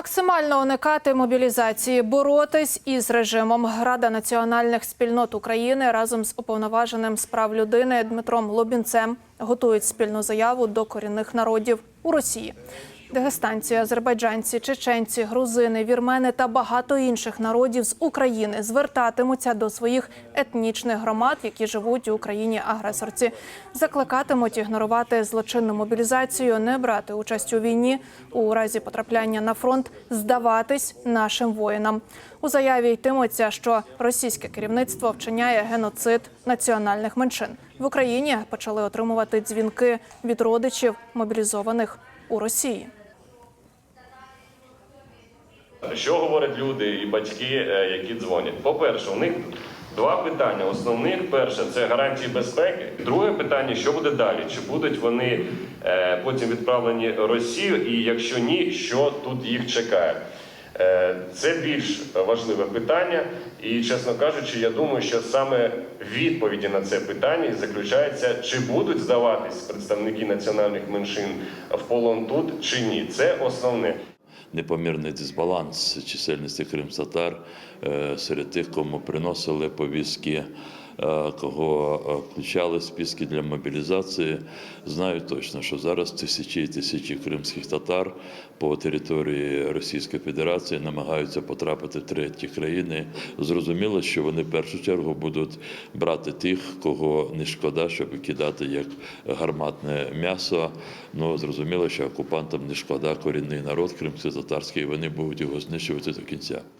Максимально уникати мобілізації, боротись із режимом. Рада національних спільнот України разом з уповноваженим з прав людини Дмитром Лобінцем готують спільну заяву до корінних народів у Росії. Дагестанці, азербайджанці, чеченці, грузини, вірмени та багато інших народів з України звертатимуться до своїх етнічних громад, які живуть у країні агресорці. Закликатимуть ігнорувати злочинну мобілізацію, не брати участь у війні у разі потрапляння на фронт, здаватись нашим воїнам. У заяві йтиметься, що російське керівництво вчиняє геноцид національних меншин в Україні. Почали отримувати дзвінки від родичів мобілізованих у Росії. Що говорять люди і батьки, е, які дзвонять? По-перше, у них два питання. Основних перше це гарантії безпеки. Друге питання, що буде далі? Чи будуть вони е, потім відправлені в Росію? І якщо ні, що тут їх чекає? Е, Це більш важливе питання, і чесно кажучи, я думаю, що саме відповіді на це питання заключається, чи будуть здаватись представники національних меншин в полон тут чи ні. Це основне. Непомірний дисбаланс чисельності кримтатар е, серед тих, кому приносили повістки, кого е, включали в списки для мобілізації. Знаю точно, що зараз тисячі і тисячі кримських татар по території Російської Федерації намагаються потрапити в треті країни. Зрозуміло, що вони в першу чергу будуть брати тих, кого не шкода, щоб кидати як гарматне м'ясо. Ну зрозуміло, що окупантам не шкода корінний народ кримсько-татарський, вони будуть його знищувати до кінця.